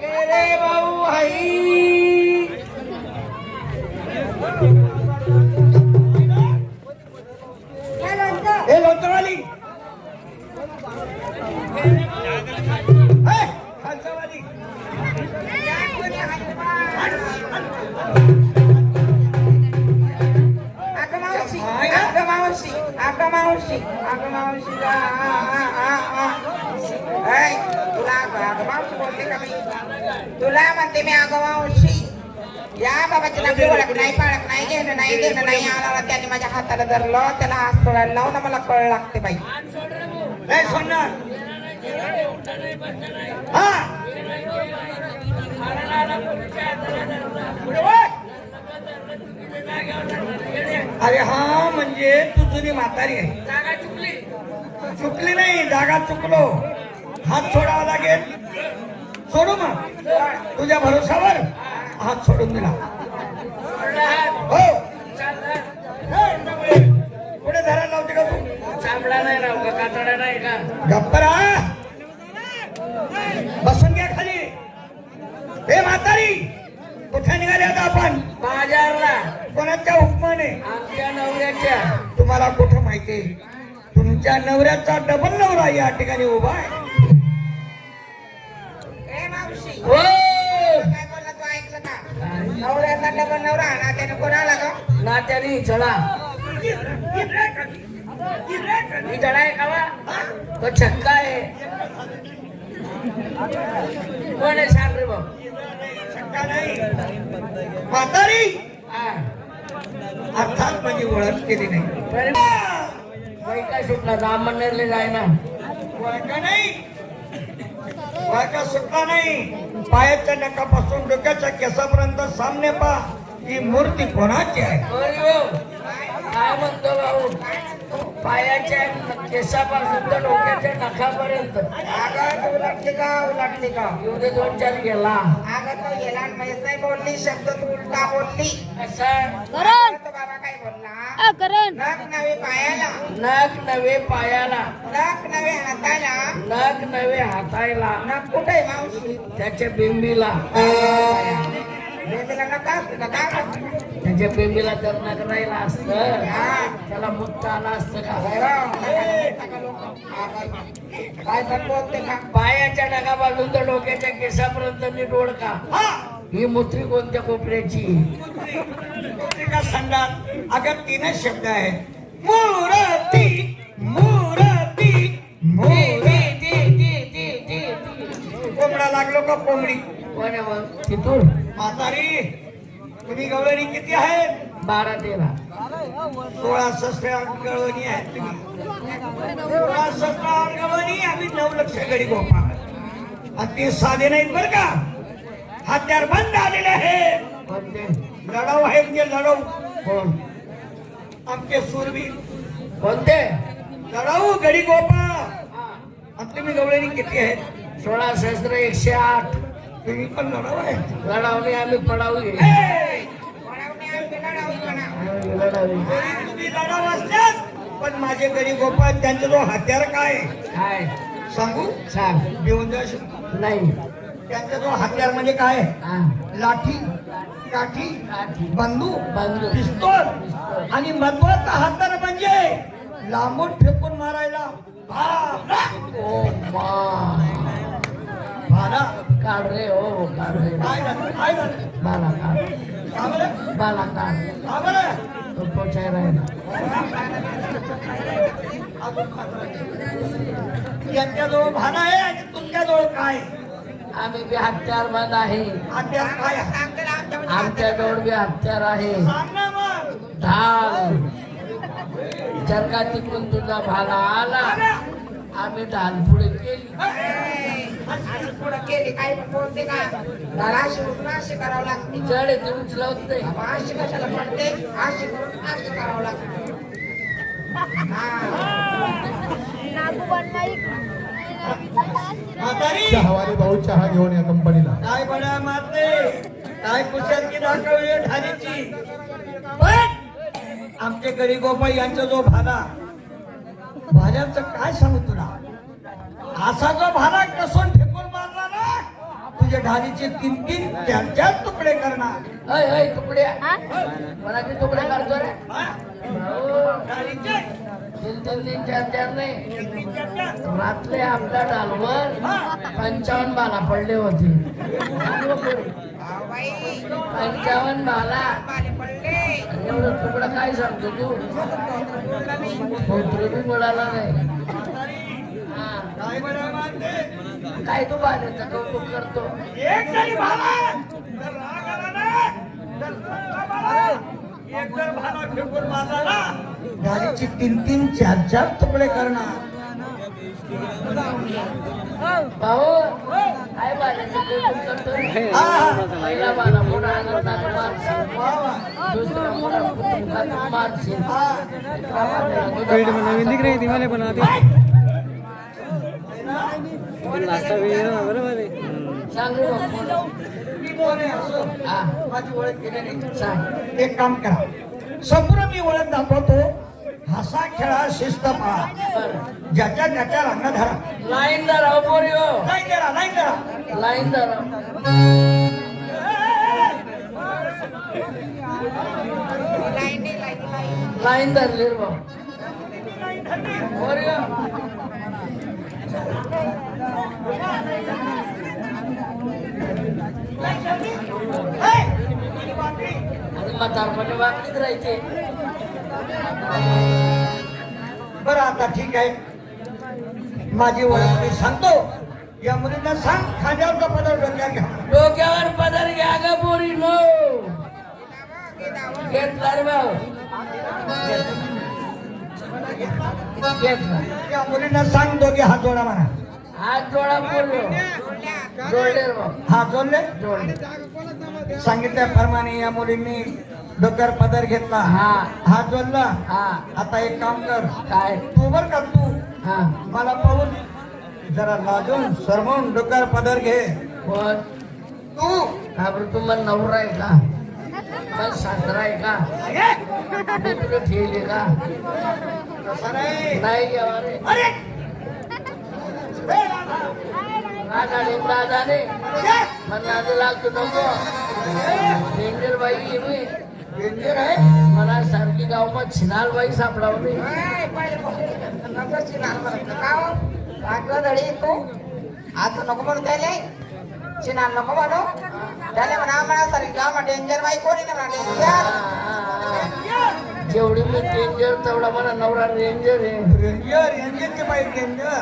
मेरे भाऊ आई तुला म्हणते मी या बाबाची आपली ओळख नाही पाळख नाही घेणं नाही देणं नाही आला त्याने माझ्या हाताला धरलं त्याला हात सोडायला लावून मला कळ लागते बाई हे सोडणार हा। पुढे वळ. अरे हा म्हणजे तू जुनी म्हातारी आहे। चुकली नाही जागा चुकलो। हात सोडावा लागेल। सोडू मग. तुझ्या भरोशावर हात सोडून दिला. हो. पुढे धरायला लावते का तू? चांबडा नाही राव का कातडा नाही का? गप्परा बसून घ्या खाली. हे म्हातारी कुठे निघाले आता आपण? बाजारला. कोणाच्या हुकमाने? आमच्या नवऱ्याच्या. तुम्हाला कुठं माहिती? तुमच्या नवऱ्याचा डबल नवरा या ठिकाणी उभा आहे. नवऱ्याचा डबल नवरा ना त्याने कोणाला ग नात्याने चढा. मी आहे तो छक्का आहे. कोण आहे सांग रे भाऊ? शंका नाही म्हातारी. अर्थात माझी ओळख केली नाही. बरं. बायका सुटला? राममंदिरला जाय ना. नाही. ओळखा सुटला नाही. पायाच्या नकापासून डोक्याच्या केसापर्यंत सामने पा ही मूर्ती कोणाची आहे? काय म्हणतो भाऊ? पायाच्या केसापासून तर डोक्याच्या नखापर्यंत. अगं तू उलटली का? उलटली का? एवढे दोन चार गेला. अगं तो गेला माहीत नाही बोलली शब्द तू उलटा बोलली. असा? बाबा काय बोलला? करण! नख नवे पायाला. नख नवे पायाला. नख नवे हाताला. नख नवे हातायला नख कुठे मावशी? त्याच्या बिंबीला. त्याच्या जर नख राहिला असत. त्याला मुक्त आला असतं काय का पायाच्या नखापासून तर डोक्याच्या केसापर्यंत नीट ओळखा हा. ही मूत्री कोणत्या कोपऱ्याची? पत्रिका संघात अगं तीनच शब्द आहेत. मूर्ती मूर्ती. कोंबडा लागलो का कोंबडी? कोण तिथून? म्हातारी तुम्ही गवळणी किती आहेत? बारा तेरा. सोळा सतरा गवळणी आहेत तुम्ही. सोळा सतरा गवळणी आम्ही नऊ लक्ष गडी गोपा आणि ते साधे नाहीत बरं का? हत्यार बंद आलेले आहेत. लढाऊ आहेत म्हणजे लढाऊ. कोण? आमचे सुरवीर कोणते लढाऊ गडी गोपा आणि तुम्ही गवळणी किती आहेत? सोळा सहस्त्र एकशे आठ. तुम्ही पण आहे लढावणे आम्ही लढावी असल्यात पण माझे गडी गोपाळ त्यांचा जो हत्यार काय? काय सांगू सांग देऊन द्या. नाही त्यांचा जो हत्यार म्हणजे काय. लाठी काठी. बंदूक बंदूक. पिस्तोल आणि महत्त्वाचा हत्यार म्हणजे लांबून फेकून मारायला. ओ मा भाला. काढ रे हो काढ रे काय झालं? काय झालं? बाला काढ का बरं? बाला काढ का बरं? तो पोचाय राहिला अजून यांच्याजवळ भाला आहे आणि तुमच्याजवळ काय आम्ही बी हत्यार बंद आहे हत्यार काय आहे? सांगते ना आमच्या म्हणजे आमच्या जवळ बी हत्यार आहे सांग ना मग ढाल जर का तिकडून तुझा भाला आला आम्ही ढाल पुढे केली ए, आणि केली काय का उठून करावं लागते चढ नाही अशी कशाला पडते अशी करून अशी करावं लागते चहावाले भाऊ चहा घेऊन या कंपनीला. काय बड्या मारते काय कुशालकी दाखवली ठाण्याची पण आमचे यांचा जो भाला भाज्यांचं काय सांगू तुला? असा जो भाला कसून फेकून मारला ना? तुझे म्हणजे ढालीचे तीन तीन चार चार तुकडे करणार. अय अय तुकडे. कोणाचे तुकडे काढतो रे? हा? ढालीचे? तीन तीन तीन चार चार नाही. तीन तीन चार चार. रातले आपल्या डालवर. पंचावन्न बाला पडले होते. पंचावन्न बाला. एवढं तुकडा काय सांगतो तू? पोत्र बी मिळाला नाही. काय तू बाल्याचं कौतुक करतो एक जरी भाला तर राग आला ना तर संताप आला. एक जर भाला फेकून मारला ना गाडीची तीन तीन चार चार तुकडे करणार भाऊ काय बाल्याचं कौतुक करतो रे? पहिला बाला मोठा आनंदात मारशील वा, वा. दुसरा मोठा कुटुंबात मारशील हा. एका बाल्याला दुधा पेट में नवीन दिख रही थी मैंने बना दी नाश्ता है बरोबर आहे. सांग हा एक काम करा. संपूर्ण मी ओळख दाखवतो. हसा खेळा शिस्त बरं ज्याच्या ज्याच्या रंग धरा. लाईन धराव पोरी हो. नाही करा नाही करा लाईन धराव लाईनी लाईनी लाईनी लाईन धरली रे राहायचे बरं आता ठीक आहे. माझी ओळख मी सांगतो. या मुलींना सांग खांद्यावरचा पदर डोक्यात घ्या? डोक्यावर पदर घ्या ग पोरी नो. घेतला रे भाऊ. या मुलींना सांग दोघे हात जोडा म्हणा. हात जोडा बोललो. जोडले हात जोडले? जोडले. सांगितल्याप्रमाणे या मुलींनी डोक्यावर पदर घेतला. हा. हात जोडला. हा. आता एक काम कर. काय? तू बर का तू? हा. मला पाहून जरा लाजून सरमून डोक्यावर पदर घे. तू? का बरं तुम्हाला नवरा आहे का? मला सासरा आहे का? मी तुला ठेवले का? नाही अरे! मला नाद लागतो नको डेंजर बाई मी डेंजर आहे मला सारखी गावમાં छिनाल बाई सापडावली नको धडी तू आता नको म्हणू त्याले छिनाल नको म्हणू त्याले म्हणा म्हणा सारखी गाव डेंजर बाई कोणी डेंजर जेवढी मी डेंजर तेवढा मला नवरा रेंजर आहे. डेंजर डेंजरचे बाई डेंजर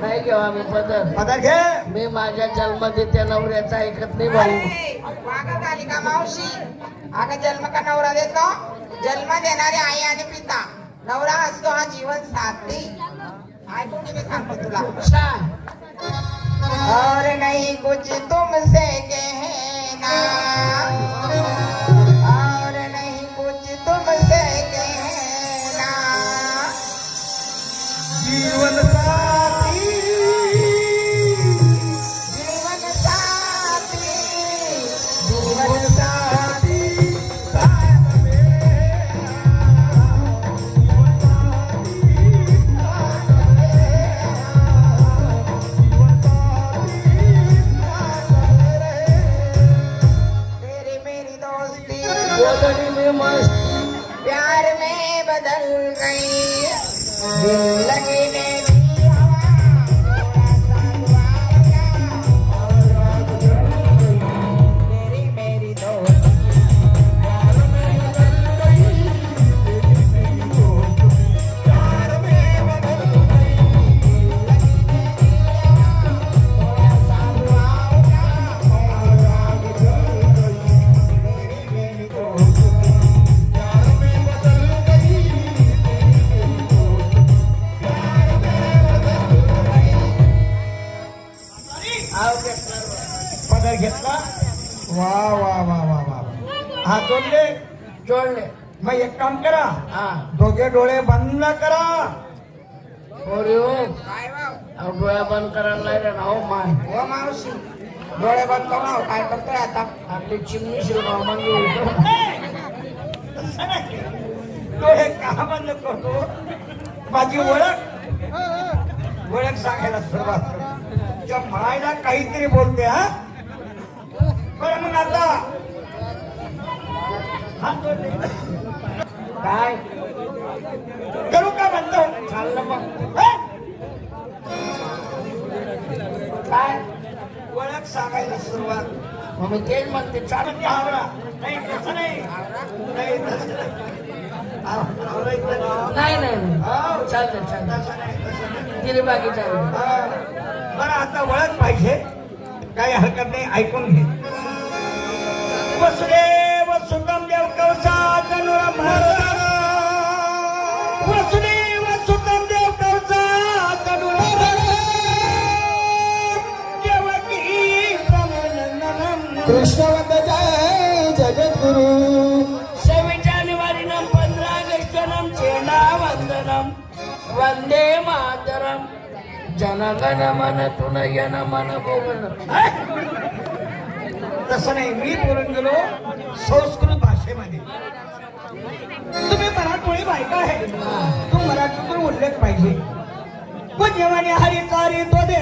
नाही घेवा मी पदर पदर घे. मी माझ्या जन्मात त्या नवऱ्याचा ऐकत नाही भाऊ वागत आली का मावशी? अगं जन्म का नवरा देतो? जन्म देणारे आई आणि पिता. नवरा असतो हा जीवन साथी. ऐकून मी सांगतो तुला? और नहीं कुछ तुमसे कहना. और नहीं कुछ तुमसे कहना. जीवन डोळे बंद करा. डोळ्या बंद करायला हो माणूस हो, डोळे बंद करून हो, काय करतोय आता? आपली चिमणी शिवराव का बंद करतो? माझी ओळख? ओळख सांगायला सुरुवात करतो त्या म्हणायला काहीतरी बोलते हा? बरं मग आता. काय? करू का म्हणतो चाललं मग काय ओळख सांगायला सुरुवात मग मी तेच म्हणते चालत आवरा नाही तसं नाही नाही तसं नाही आव- नाही. नाही नाही नाही. आव. चालतं चालतं तसं नाही तसं नाही गिरीबागी चालतं बरं आता ओळख पाहिजे काही हरकत नाही ऐकून घे वसुदेव सुतम देव कवसा तनुरा भारत प्रमनंदनम कृष्णवंत जय जगद्गुरु सव्वीस जानेवारीनं पंधरा ऑगस्टनं झेंडा वंदनम. वंदे मातरम. जनगण मन तुन यन मन गोवन तसं नाही मी बोलून गेलो संस्कृत भाषेमध्ये. तुम्ही मराठमोळी बायका आहे तू मराठीतून उल्लेख पाहिजे. पुण्यवाणी हरी तारी तो दे.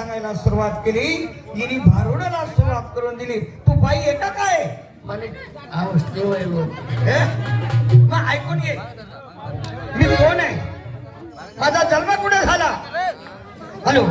सांगायला सुरुवात केली. हिने भारुडाला सुरुवात करून दिली. तू बाई आहे का काय? म्हणे हे? मग ऐकून घे मी कोण आहे? माझा जन्म कुठे झाला? हॅलो.